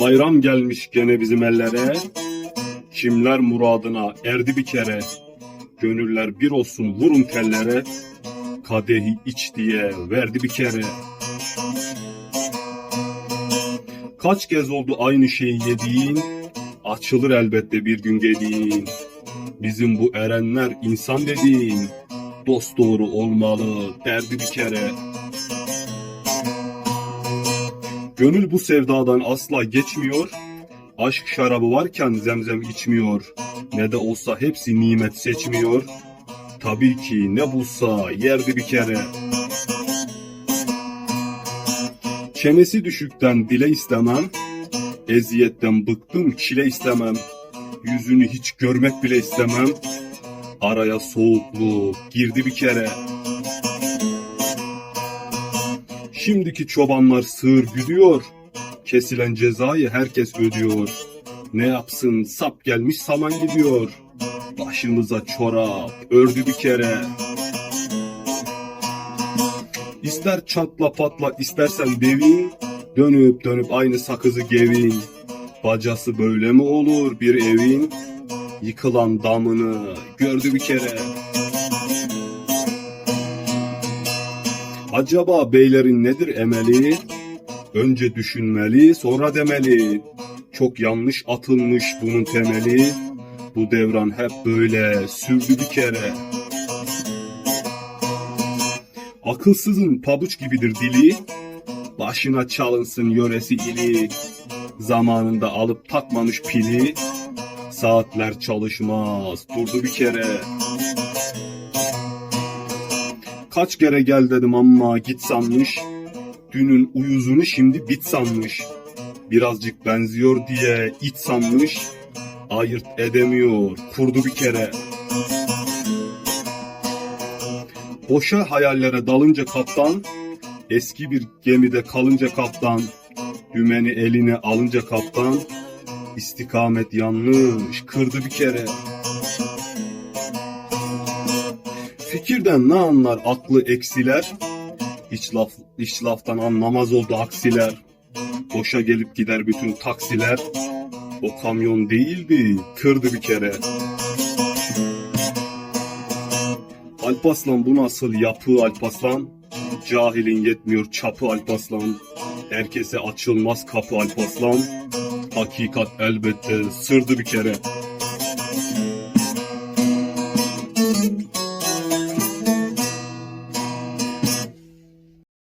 Bayram gelmiş gene bizim ellere. Kimler muradına erdi bir kere. Gönüller bir olsun vurun tellere. Kadehi iç diye verdi bir kere. Kaç kez oldu aynı şeyi yediğin, açılır elbette bir gün gediğin. Bizim bu erenler insan dediğin, dost doğru olmalı derdi bir kere. Gönül bu sevdadan asla geçmiyor, aşk şarabı varken zemzem içmiyor. Ne de olsa hepsi nimet seçmiyor, tabii ki ne bulsa yerdi bir kere. Çenesi düşükten dile istemem, eziyetten bıktım çile istemem, yüzünü hiç görmek bile istemem, araya soğukluk girdi bir kere. Şimdiki çobanlar sığır güdüyor, kesilen cezayı herkes ödüyor. Ne yapsın sap gelmiş saman gidiyor, başımıza çorap ördü bir kere. İster çatla patla istersen devin, dönüp dönüp aynı sakızı gevin. Bacası böyle mi olur bir evin? Yıkılan damını gördü bir kere. Acaba beylerin nedir emeli? Önce düşünmeli, sonra demeli. Çok yanlış atılmış bunun temeli. Bu devran hep böyle sürdü bir kere. Akılsızın pabuç gibidir dili, başına çalınsın yöresi ili. Zamanında alıp takmamış pili, saatler çalışmaz durdu bir kere. Kaç kere gel dedim ama git sanmış, dünün uyuzunu şimdi bit sanmış. Birazcık benziyor diye it sanmış, ayırt edemiyor kurdu bir kere. Boşa hayallere dalınca kaptan, eski bir gemide kalınca kaptan, dümeni eline alınca kaptan, istikamet yanlış, kırdı bir kere. Fikirden ne anlar aklı eksiler, hiç laf, hiç laftan anlamaz oldu aksiler. Boşa gelip gider bütün taksiler, o kamyon değildi, tırdı bir kere. Alpaslan bu nasıl yapı Alpaslan? Cahilin yetmiyor çapı Alpaslan. Herkese açılmaz kapı Alpaslan. Hakikat elbette sırdı bir kere.